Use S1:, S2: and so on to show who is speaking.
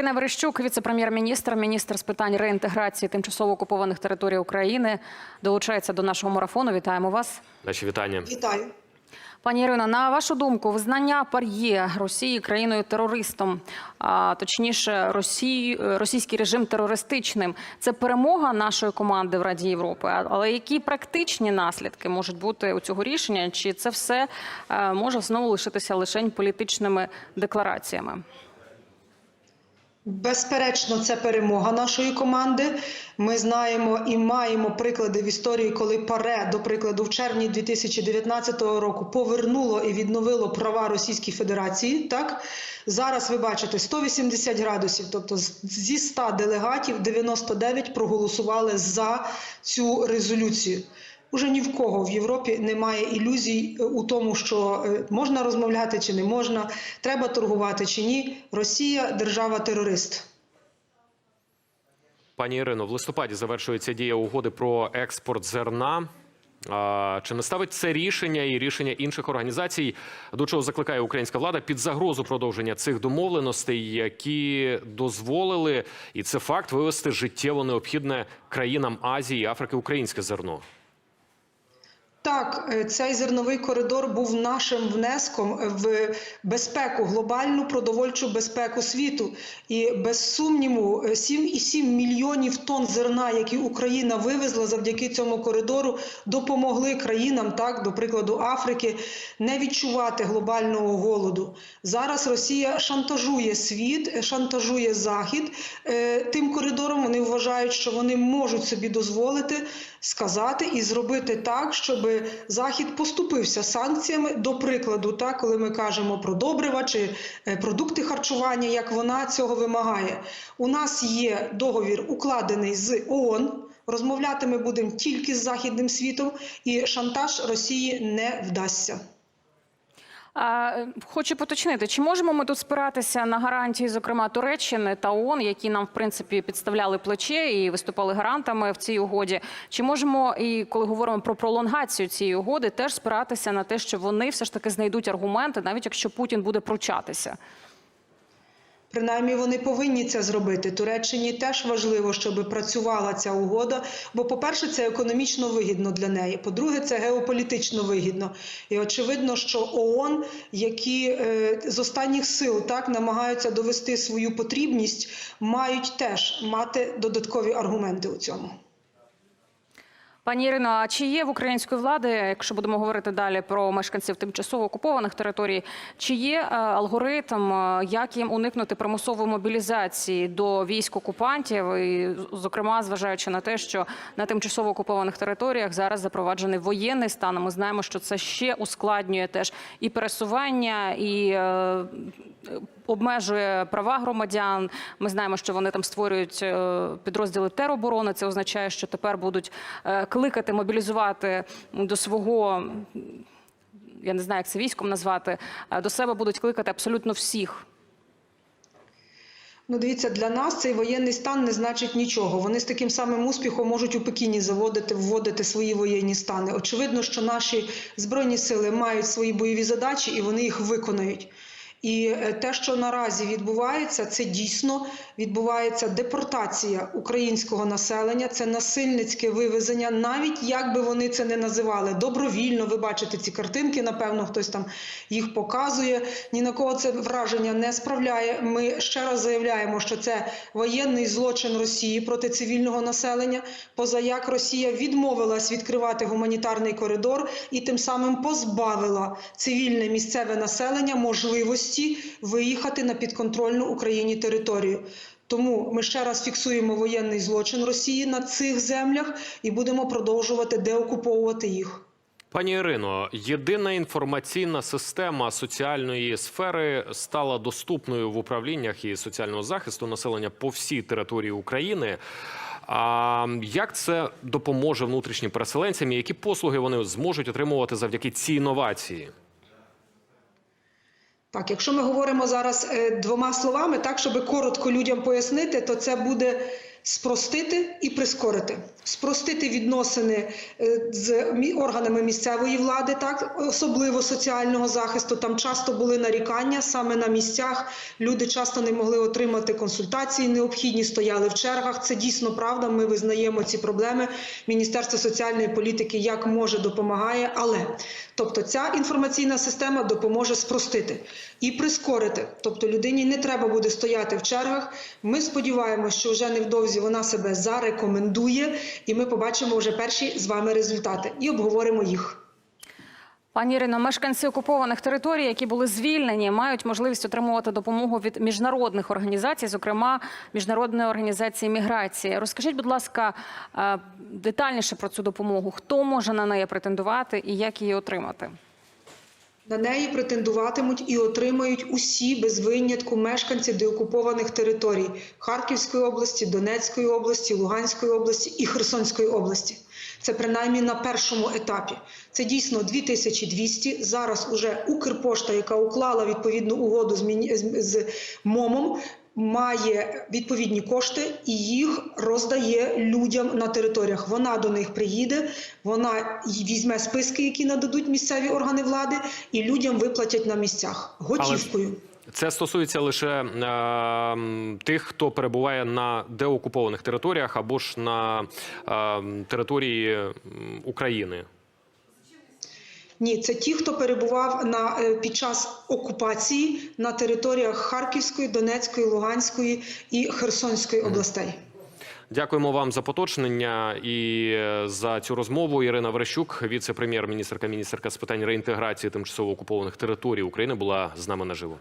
S1: Ірина Верещук, віце-прем'єр-міністр, міністр з питань реінтеграції тимчасово окупованих територій України, долучається до нашого марафону. Вітаємо вас.
S2: Наші вітання.
S3: Вітаю.
S1: Пані Ірино, на вашу думку, визнання пар'є Росії країною терористом, а точніше, Росії, російський режим терористичним, це перемога нашої команди в Раді Європи. Але які практичні наслідки можуть бути у цього рішення? Чи це все е, може знову лишитися лише політичними деклараціями?
S3: Безперечно, це перемога нашої команди. Ми знаємо і маємо приклади в історії, коли ПАРЕ, до прикладу, в червні 2019 року повернуло і відновило права Російській Федерації. Так зараз ви бачите 180 градусів, тобто зі 100 делегатів 99 проголосували за цю резолюцію. Уже ні в кого в Європі немає ілюзій е, у тому, що е, можна розмовляти чи не можна, треба торгувати чи ні. Росія держава-терорист.
S2: Пані Ірино, в листопаді завершується дія угоди про експорт зерна. Чи не ставить це рішення і рішення інших організацій, до чого закликає українська влада під загрозу продовження цих домовленостей, які дозволили, і це факт вивести життєво необхідне країнам Азії і Африки українське зерно?
S3: Так, е, цей зерновий коридор був нашим внеском в безпеку, глобальну продовольчу безпеку світу. І без сумніву, е, 7,7 мільйонів тонн зерна, які Україна вивезла завдяки цьому коридору, допомогли країнам, так, до прикладу Африки, не відчувати глобального голоду. Зараз Росія шантажує світ, е, шантажує Захід. Е, Тим коридором вони вважають, що вони можуть собі дозволити сказати і зробити так, щоб Захід поступився санкціями. До прикладу, та коли ми кажемо про добрива чи е, продукти харчування, як вона цього вимагає. У нас є договір, укладений з ООН. Розмовляти ми будемо тільки з західним світом, і шантаж Росії не вдасться.
S1: Е, Хочу поточнити, чи можемо ми тут спиратися на гарантії, зокрема Туреччини та ООН, які нам в принципі підставляли плече і виступали гарантами в цій угоді? Чи можемо, і коли говоримо про пролонгацію цієї угоди, теж спиратися на те, що вони все ж таки знайдуть аргументи, навіть якщо Путін буде пручатися?
S3: Принаймні вони повинні це зробити. Туреччині теж важливо, щоб працювала ця угода. Бо, по-перше, це економічно вигідно для неї. По-друге, це геополітично вигідно. І очевидно, що ООН, які е, з останніх сил так намагаються довести свою потрібність, мають теж мати додаткові аргументи у цьому.
S1: Пані Ірино, а чи є в української влади, якщо будемо говорити далі про мешканців тимчасово окупованих територій, чи є е, алгоритм, е, як їм уникнути примусової мобілізації до військ окупантів, і, зокрема, зважаючи на те, що на тимчасово окупованих територіях зараз запроваджений воєнний стан. Ми знаємо, що це ще ускладнює теж і пересування, і е, обмежує права громадян. Ми знаємо, що вони там створюють підрозділи тероборони. Це означає, що тепер будуть кликати мобілізувати до свого. Я не знаю, як це військом назвати. е, До себе будуть кликати абсолютно всіх.
S3: Ну, дивіться, для нас цей воєнний стан не значить нічого. Вони з таким самим успіхом можуть у Пекіні заводити, вводити свої воєнні стани. Очевидно, що наші збройні сили мають свої бойові задачі і вони їх виконають. І е, те, що наразі відбувається, це дійсно відбувається депортація українського населення, це насильницьке вивезення, навіть як би вони це не називали, добровільно. Ви бачите ці картинки, напевно, хтось там їх показує. Ні на кого це враження не справляє. Ми ще раз заявляємо, що це воєнний злочин Росії проти цивільного населення. Поза як Росія відмовилась відкривати гуманітарний коридор і тим самим позбавила цивільне місцеве населення можливості виїхати на підконтрольну Україні територію. Тому ми ще раз фіксуємо воєнний злочин Росії на цих землях і будемо продовжувати деокуповувати їх.
S2: Пані Ірино, єдина інформаційна система соціальної сфери стала доступною в управліннях і соціального захисту населення по всій території України. А як це допоможе внутрішнім переселенцям? і Які послуги вони зможуть отримувати завдяки цій інновації?
S3: Так, якщо ми говоримо зараз е, двома словами, так щоб коротко людям пояснити, то це буде спростити і прискорити. Спростити відносини е, з органами місцевої влади, так особливо соціального захисту. Там часто були нарікання саме на місцях. Люди часто не могли отримати консультації необхідні, стояли в чергах. Це дійсно правда. Ми визнаємо ці проблеми. Міністерство соціальної політики як може допомагає, але тобто ця інформаційна система допоможе спростити і прискорити. Тобто людині не треба буде стояти в чергах. Ми сподіваємося, що вже невдовзі вона себе зарекомендує, і ми побачимо вже перші з вами результати і обговоримо їх.
S1: Пані Ірино, мешканці окупованих територій, які були звільнені, мають можливість отримувати допомогу від міжнародних організацій, зокрема міжнародної організації міграції. Розкажіть, будь ласка, е, детальніше про цю допомогу. Хто може на неї претендувати і як її отримати?
S3: На неї претендуватимуть і отримають усі без винятку мешканці деокупованих територій Харківської області, Донецької області, Луганської області і Херсонської області. Це принаймні на першому етапі. Це дійсно 2200. Зараз уже Укрпошта, яка уклала відповідну угоду з, МОМом, має відповідні кошти і їх роздає людям на територіях. Вона до них приїде, вона візьме списки, які нададуть місцеві органи влади, і людям виплатять на місцях готівкою.
S2: Це стосується лише е, тих, хто перебуває на деокупованих територіях або ж на е, території України.
S3: Ні, це ті, хто перебував на е, під час окупації на територіях Харківської, Донецької, Луганської і Херсонської областей.
S2: Дякуємо вам за поточнення і е, за цю розмову. Ірина Верещук, віце-прем'єр-міністрка, міністерка з питань реінтеграції тимчасово окупованих територій України, була з нами наживо.